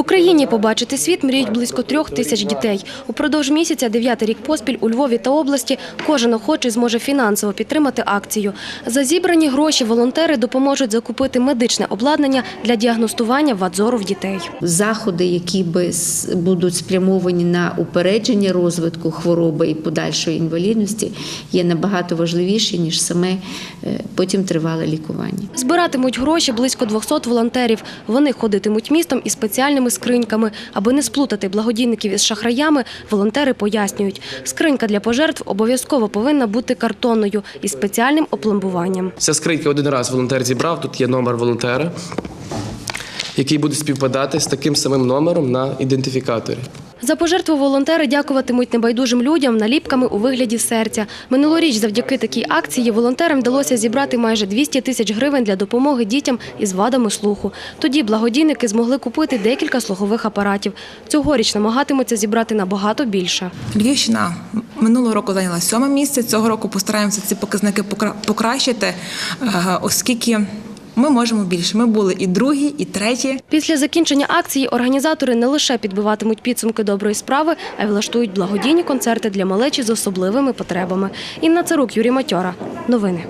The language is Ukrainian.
В Україні побачити світ мріють близько трьох тисяч дітей. Упродовж місяця, дев'ятий рік поспіль у Львові та області, кожен охочий зможе фінансово підтримати акцію. За зібрані гроші волонтери допоможуть закупити медичне обладнання для діагностування вадзору в дітей. заходи, які би будуть спрямовані на упередження розвитку хвороби і подальшої інвалідності, є набагато важливіші ніж саме е, потім тривале лікування. Збиратимуть гроші близько 200 волонтерів. Вони ходитимуть містом із спеціальними скриньками. Аби не сплутати благодійників із шахраями, волонтери пояснюють, скринька для пожертв обов'язково повинна бути картонною із спеціальним опломбуванням. Ця скринька один раз волонтер зібрав. Тут є номер волонтера, який буде співпадати з таким самим номером на ідентифікаторі. За пожертву волонтери дякуватимуть небайдужим людям наліпками у вигляді серця. Минулоріч завдяки такій акції волонтерам вдалося зібрати майже 200 тисяч гривень для допомоги дітям із вадами слуху. Тоді благодійники змогли купити декілька слухових апаратів. Цьогоріч намагатимуться зібрати набагато більше. Львівщина минулого року зайняла сьоме місце. Цього року постараємося ці показники покра- покращити, е, оскільки ми можемо більше. Ми були і другі, і треті. Після закінчення акції організатори не лише підбиватимуть підсумки доброї справи, а й влаштують благодійні концерти для малечі з особливими потребами. Інна Царук, Юрій Матьора. Новини.